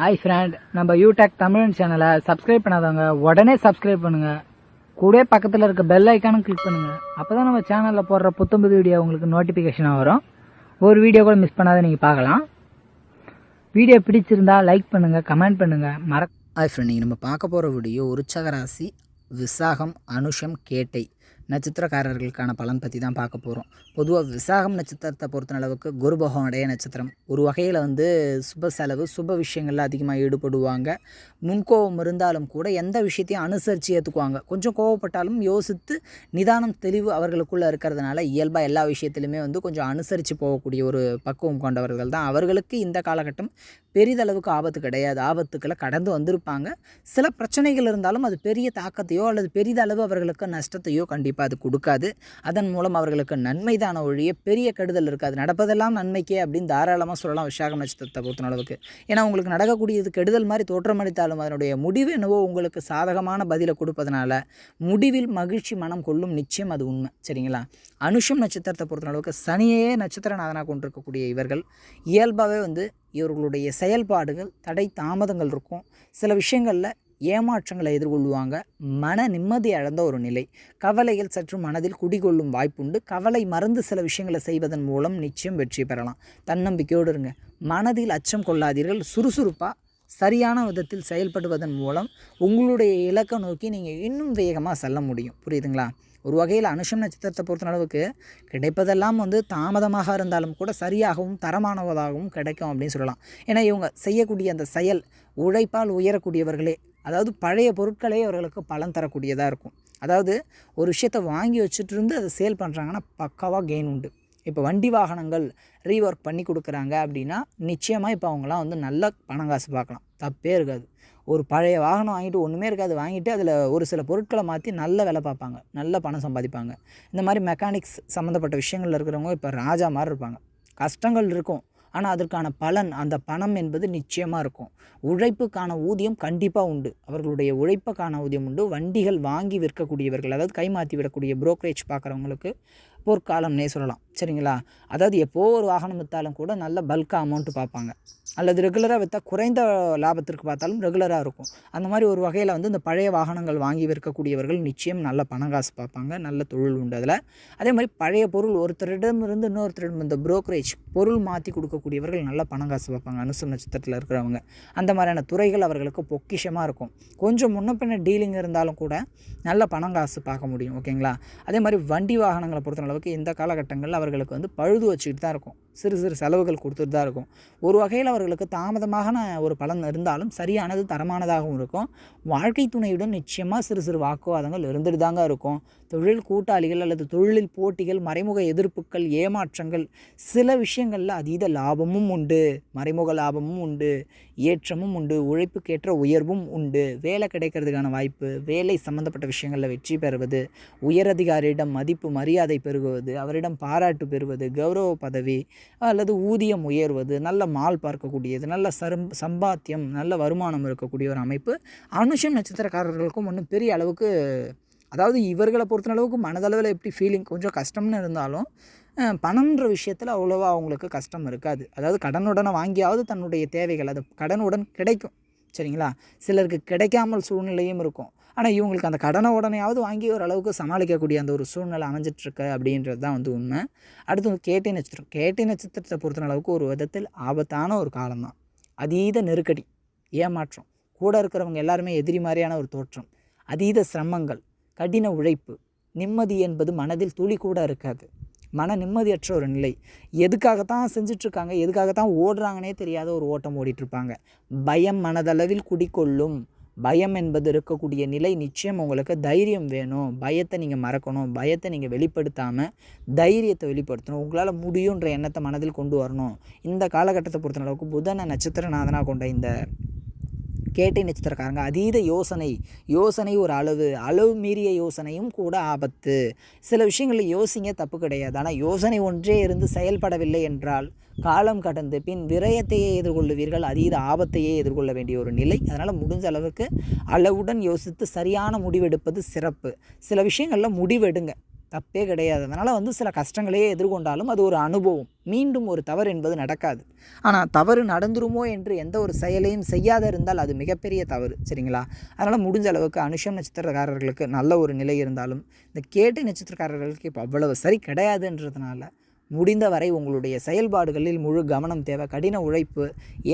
Hi friend நம்ம யூடெக் தமிழ் சேனலை subscribe பண்ணாதவங்க உடனே சப்ஸ்கிரைப் பண்ணுங்க. கூட பக்கத்தில் இருக்க பெல் ஐக்கானும் கிளிக் பண்ணுங்க. அப்பதான் நம்ம சேனலில் போடுற புத்தம்புது வீடியோ உங்களுக்கு நோட்டிஃபிகேஷனாக வரும். ஒரு வீடியோ கூட மிஸ் பண்ணாத நீங்கள் பார்க்கலாம். வீடியோ பிடிச்சிருந்தா லைக் பண்ணுங்க கமெண்ட் பண்ணுங்க. மற ஹாய் ஃப்ரெண்ட் நீங்கள் நம்ம பார்க்க போகிற வீடியோ உற்சக ராசி விசாகம் அனுஷம் கேட்டை. நட்சத்திரக்காரர்களுக்கான பலன் பற்றி தான் பார்க்க போகிறோம் பொதுவாக விசாகம் நட்சத்திரத்தை பொறுத்த அளவுக்கு குரு பகவானுடைய நட்சத்திரம். ஒரு வகையில் வந்து சுப செலவு சுப விஷயங்களில் அதிகமாக ஈடுபடுவாங்க. முன்கோபம் இருந்தாலும் கூட எந்த விஷயத்தையும் அனுசரித்து ஏற்றுக்குவாங்க கொஞ்சம் கோவப்பட்டாலும் யோசித்து நிதானம் தெளிவு அவர்களுக்குள்ளே இருக்கிறதுனால இயல்பாக எல்லா விஷயத்திலுமே வந்து கொஞ்சம் அனுசரித்து போகக்கூடிய ஒரு பக்குவம் கொண்டவர்கள் தான். அவர்களுக்கு இந்த காலகட்டம் பெரிதளவுக்கு ஆபத்து கிடையாது. ஆபத்துக்களை கடந்து வந்திருப்பாங்க. சில பிரச்சனைகள் இருந்தாலும் அது பெரிய தாக்கத்தையோ அல்லது பெரிதளவு அவர்களுக்கு நஷ்டத்தையோ கண்டிப்பாக அது கொடுக்காது. அதன் மூலம் அவர்களுக்கு நன்மைதான ஒழிய பெரிய கெடுதல் இருக்காது. நடப்பதெல்லாம் நன்மைக்கே அப்படின்னு தாராளமாக சொல்லலாம் விஷாக நட்சத்திரத்தை பொறுத்த அளவுக்கு ஏன்னா உங்களுக்கு நடக்கக்கூடியது கெடுதல் மாதிரி தோற்றமளித்தாலும் அதனுடைய முடிவு என்னவோ உங்களுக்கு சாதகமான பதிலை கொடுப்பதனால முடிவில் மகிழ்ச்சி மனம் கொள்ளும் நிச்சயம் அது உண்மை. சரிங்களா? அனுஷம் நட்சத்திரத்தை பொறுத்த அளவுக்கு சனியே நட்சத்திரநாதனாக கொண்டிருக்கக்கூடிய இவர்கள் இயல்பாகவே வந்து இவர்களுடைய செயல்பாடுகள் தடை தாமதங்கள் இருக்கும். சில விஷயங்களில் ஏமாற்றங்களை எதிர்கொள்வாங்க. மன நிம்மதி அழந்த ஒரு நிலை. கவலைகள் சற்று மனதில் குடிகொள்ளும் வாய்ப்புண்டு. கவலை மறந்து சில விஷயங்களை செய்வதன் மூலம் நிச்சயம் வெற்றி பெறலாம். தன்னம்பிக்கையோடு இருங்க. மனதில் அச்சம் கொள்ளாதீர்கள். சுறுசுறுப்பாக சரியான விதத்தில் செயல்படுவதன் மூலம் உங்களுடைய இலக்கை நோக்கி நீங்கள் இன்னும் வேகமாக செல்ல முடியும். புரியுதுங்களா? ஒரு வகையில் அனுஷம் நட்சத்திரத்தை பொறுத்த அளவுக்கு கிடைப்பதெல்லாம் வந்து தாமதமாக இருந்தாலும் கூட சரியாகவும் தரமானவதாகவும் கிடைக்கும் அப்படின்னு சொல்லலாம். ஏன்னா இவங்க செய்யக்கூடிய அந்த செயல் உழைப்பால் உயரக்கூடியவர்களே அதாவது பழைய பொருட்களே அவர்களுக்கு பலன் தரக்கூடியதாக இருக்கும். அதாவது ஒரு விஷயத்தை வாங்கி வச்சுட்டு இருந்து அதை சேல் பண்ணுறாங்கன்னா பக்காவாக கெயின் உண்டு. இப்போ வண்டி வாகனங்கள் ரீஒர்க் பண்ணி கொடுக்குறாங்க அப்படின்னா நிச்சயமாக இப்போ அவங்களாம் வந்து நல்ல பணம் காசு பார்க்கலாம். தப்பே இருக்காது. ஒரு பழைய வாகனம் வாங்கிட்டு ஒன்றுமே இருக்காது. வாங்கிட்டு அதில் ஒரு சில பொருட்களை மாற்றி நல்ல வேலை பார்ப்பாங்க. நல்ல பணம் சம்பாதிப்பாங்க. இந்த மாதிரி மெக்கானிக்ஸ் சம்மந்தப்பட்ட விஷயங்களில் இருக்கிறவங்க இப்போ ராஜா மாதிரி இருப்பாங்க. கஷ்டங்கள் இருக்கும். ஆனால் அதற்கான பலன் அந்த பணம் என்பது நிச்சயமாக இருக்கும். உழைப்புக்கான ஊதியம் கண்டிப்பாக உண்டு. அவர்களுடைய உழைப்புக்கான ஊதியம் உண்டு. வண்டிகள் வாங்கி விற்கக்கூடியவர்கள் அதாவது கைமாற்றி விடக்கூடிய புரோக்கரேஜ் பார்க்குறவங்களுக்கு பொற்காலம்னே சொல்லலாம். சரிங்களா? அதாவது எப்போது ஒரு வாகனம் விற்றாலும் கூட நல்ல பல்காக அமௌண்ட்டு பார்ப்பாங்க. அல்லது ரெகுலராக விற்றா குறைந்த லாபத்திற்கு பார்த்தாலும் ரெகுலராக இருக்கும். அந்த மாதிரி ஒரு வகையில் வந்து இந்த பழைய வாகனங்கள் வாங்கி விற்கக்கூடியவர்கள் நிச்சயம் நல்ல பணம் காசு பார்ப்பாங்க. நல்ல தொழில் உண்டு அதில். அதே மாதிரி பழைய பொருள் ஒருத்தரிடமிருந்து இன்னொருத்தரிடம் இந்த புரோக்கரேஜ் பொருள் மாற்றி கொடுக்கக்கூடியவர்கள் நல்ல பணம் காசு பார்ப்பாங்க. அனுசம் நட்சத்திரத்தில் இருக்கிறவங்க. அந்த மாதிரியான துறைகள் அவர்களுக்கு பொக்கிஷமாக இருக்கும். கொஞ்சம் முன்ன பின்ன டீலிங் இருந்தாலும் கூட நல்ல பணம் காசு பார்க்க முடியும். ஓகேங்களா? அதே மாதிரி வண்டி வாகனங்களை பொறுத்த அளவுக்கு இந்த காலகட்டங்களில் அவர்களுக்கு வந்து பழுது வச்சுக்கிட்டு தான் இருக்கும். சிறு சிறு செலவுகள் கொடுத்துட்டு தான் இருக்கும். ஒரு வகையில் அவர்களுக்கு தாமதமான ஒரு பலன் இருந்தாலும் சரியானது தரமானதாகவும் இருக்கும். வாழ்க்கை துணையுடன் நிச்சயமாக சிறு சிறு வாக்குவாதங்கள் இருந்துட்டு தாங்க இருக்கும். தொழில் கூட்டாளிகள் அல்லது தொழிலில் போட்டிகள் மறைமுக எதிர்ப்புகள் ஏமாற்றங்கள் சில விஷயங்களில் அதீத லாபமும் உண்டு மறைமுக லாபமும் உண்டு ஏற்றமும் உண்டு உழைப்புக்கேற்ற உயர்வும் உண்டு. வேலை கிடைக்கிறதுக்கான வாய்ப்பு வேலை சம்மந்தப்பட்ட விஷயங்களில் வெற்றி பெறுவது உயரதிகாரியிடம் மதிப்பு மரியாதை பெருகுவது அவரிடம் பாராட்டு பெறுவது கௌரவ பதவி அல்லது ஊதியம் உயர்வது நல்ல மால் பார்க்கக்கூடியது நல்ல சரும் சம்பாத்தியம் நல்ல வருமானம் இருக்கக்கூடிய ஒரு அமைப்பு. அனுஷம் நட்சத்திரக்காரர்களுக்கும் ஒன்றும் பெரிய அளவுக்கு அதாவது இவர்களை பொறுத்த அளவுக்கு மனதளவில் எப்படி ஃபீலிங் கொஞ்சம் கஷ்டம்னு இருந்தாலும் பணம்ன்ற விஷயத்தில் அவ்வளோவா அவங்களுக்கு கஷ்டம் இருக்காது. அதாவது கடனுடனே வாங்கியாவது தன்னுடைய தேவைகள் அது கடனுடன் கிடைக்கும். சரிங்களா? சிலருக்கு கிடைக்காமல் சூழ்நிலையும் இருக்கும். ஆனால் இவங்களுக்கு அந்த கடனை உடனேயாவது வாங்கி ஓரளவுக்கு சமாளிக்கக்கூடிய அந்த ஒரு சூழ்நிலை அமைஞ்சிட்ருக்கு அப்படின்றது தான் வந்து உண்மை. அடுத்து வந்து கேட்டை நட்சத்திரம். கேட்டை நட்சத்திரத்தை பொறுத்த அளவுக்கு ஒரு விதத்தில் ஆபத்தான ஒரு காலம்தான் அதீத நெருக்கடி ஏமாற்றம் கூட இருக்கிறவங்க எல்லாருமே எதிரி மாதிரியான ஒரு தோற்றம் அதீத சிரமங்கள் கடின உழைப்பு நிம்மதி என்பது மனதில் துளி கூட இருக்காது. மன நிம்மதியற்ற ஒரு நிலை. எதுக்காகத்தான் செஞ்சிட்ருக்காங்க எதுக்காகத்தான் ஓடுறாங்கன்னே தெரியாத ஒரு ஓட்டம் ஓடிட்டுருப்பாங்க பயம் மனதளவில் குடிக்கொள்ளும் பயம் என்பது இருக்கக்கூடிய நிலை நிச்சயம் உங்களுக்கு தைரியம் வேணும். பயத்தை நீங்கள் மறக்கணும். பயத்தை நீங்கள் வெளிப்படுத்தாமல் தைரியத்தை வெளிப்படுத்தணும். உங்களால் முடியுன்ற எண்ணத்தை மனதில் கொண்டு வரணும். இந்த காலகட்டத்தை பொறுத்த அளவுக்கு புதன நட்சத்திரநாதனாக கொண்ட இந்த கேட்டை நட்சத்திரக்காரங்க அதீத யோசனை யோசனை ஒரு அளவு அளவு மீறிய யோசனையும் கூட ஆபத்து. சில விஷயங்களில் யோசிங்க தப்பு கிடையாது. ஆனால் யோசனை ஒன்றே இருந்து செயல்படவில்லை என்றால் காலம் கடந்து பின் விரயத்தையே எதிர்கொள்ளுவீர்கள். அதீத ஆபத்தையே எதிர்கொள்ள வேண்டிய ஒரு நிலை. அதனால் முடிஞ்ச அளவுக்கு அளவுடன் யோசித்து சரியான முடிவெடுப்பது சிறப்பு. சில விஷயங்களில் முடிவெடுங்க. தப்பே கிடையாது. அதனால் வந்து சில கஷ்டங்களையே எதிர்கொண்டாலும் அது ஒரு அனுபவம். மீண்டும் ஒரு தவறு என்பது நடக்காது. ஆனால் தவறு நடந்துருமோ என்று எந்த ஒரு செயலையும் செய்யாத இருந்தால் அது மிகப்பெரிய தவறு. சரிங்களா? அதனால் முடிஞ்ச அளவுக்கு அனுஷம் நட்சத்திரக்காரர்களுக்கு நல்ல ஒரு நிலை இருந்தாலும் இந்த கேட்டு நட்சத்திரக்காரர்களுக்கு இப்போ அவ்வளவு சரி கிடையாதுன்றதுனால முடிந்த வரை உங்களுடைய செயல்பாடுகளில் முழு கவனம் தேவை. கடின உழைப்பு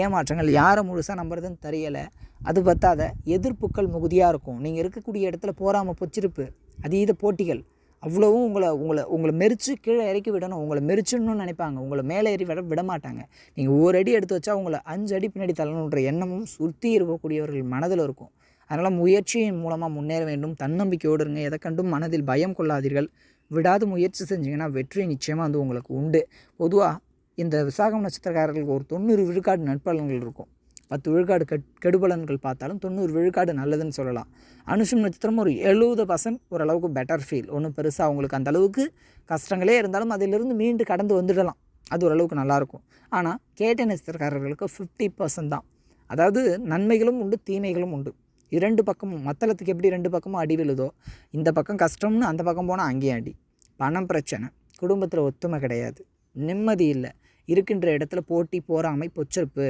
ஏமாற்றங்கள் யாரை முழுசாக நம்புறதுன்னு தெரியலை. அது பற்றாத எதிர்ப்புகள் மிகுதியாக இருக்கும். நீங்கள் இருக்கக்கூடிய இடத்துல போராமல் பொச்சிருப்பு அதீத போட்டிகள் அவ்வளவும் உங்களை உங்களை உங்களை மெரிச்சு கீழே இறக்கி விடணும். உங்களை மெரிச்சிடணும்னு நினைப்பாங்க. உங்களை மேலே ஏறி விட விட மாட்டாங்க. நீங்கள் ஒரு அடி எடுத்து வச்சா உங்களை அஞ்சு அடி பின்னாடி தள்ளணுன்ற எண்ணமும் சுற்றி இருக்கக்கூடியவர்கள் மனதில் இருக்கும். அதனால் முயற்சியின் மூலமாக முன்னேற வேண்டும். தன்னம்பிக்கையோடு இருங்க. எதை கண்டும் மனதில் பயம் கொள்ளாதீர்கள். விடாது முயற்சி செஞ்சிங்கன்னா வெற்றி நிச்சயமாக வந்து உங்களுக்கு உண்டு. பொதுவாக இந்த விசாகம் நட்சத்திரக்காரர்களுக்கு ஒரு தொண்ணூறு விழுக்காடு நட்பலன்கள் இருக்கும். பத்து விழுக்காடு கெட் கெடுபலன்கள் பார்த்தாலும் தொண்ணூறு விழுக்காடு நல்லதுன்னு சொல்லலாம். அனுஷம் நட்சத்திரம் ஒரு எழுபது பர்சன்ட் ஓரளவுக்கு பெட்டர் ஃபீல் ஒன்றும் பெருசாக அவங்களுக்கு அந்த அளவுக்கு கஷ்டங்களே இருந்தாலும் அதிலிருந்து மீண்டு கடந்து வந்துடலாம். அது ஓரளவுக்கு நல்லாயிருக்கும். ஆனால் கேட்ட நட்சத்திரக்காரர்களுக்கு ஃபிஃப்டி பர்சன்ட் தான். அதாவது நன்மைகளும் உண்டு தீமைகளும் உண்டு. இரண்டு பக்கமும் மத்தளத்துக்கு எப்படி ரெண்டு பக்கமும் அடி விழுதோ இந்த பக்கம் கஷ்டம்னு அந்த பக்கம் போனால் அங்கேயும் அடி. பணம் பிரச்சனை. குடும்பத்தில் ஒத்துமை கிடையாது. நிம்மதி இல்லை. இருக்கின்ற இடத்துல போட்டி போராமை பொச்சரிப்பு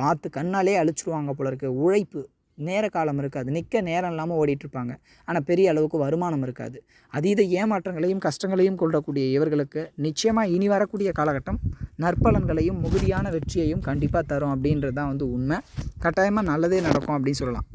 பார்த்து கண்ணாலே அழிச்சிருவாங்க போல இருக்கு உழைப்பு நேர காலம் இருக்காது. நிற்க நேரம் இல்லாமல் ஓடிட்டு இருப்பாங்க ஆனால் பெரிய அளவுக்கு வருமானம் இருக்காது. அதீத ஏமாற்றங்களையும் கஷ்டங்களையும் கொள்ளக்கூடிய இவர்களுக்கு நிச்சயமாக இனி வரக்கூடிய காலகட்டம் நற்பலன்களையும் மிகுதியான வெற்றியையும் கண்டிப்பாக தரும் அப்படின்றது தான் வந்து உண்மை. கட்டாயமாக நல்லதே நடக்கும் அப்படின்னு சொல்லலாம்.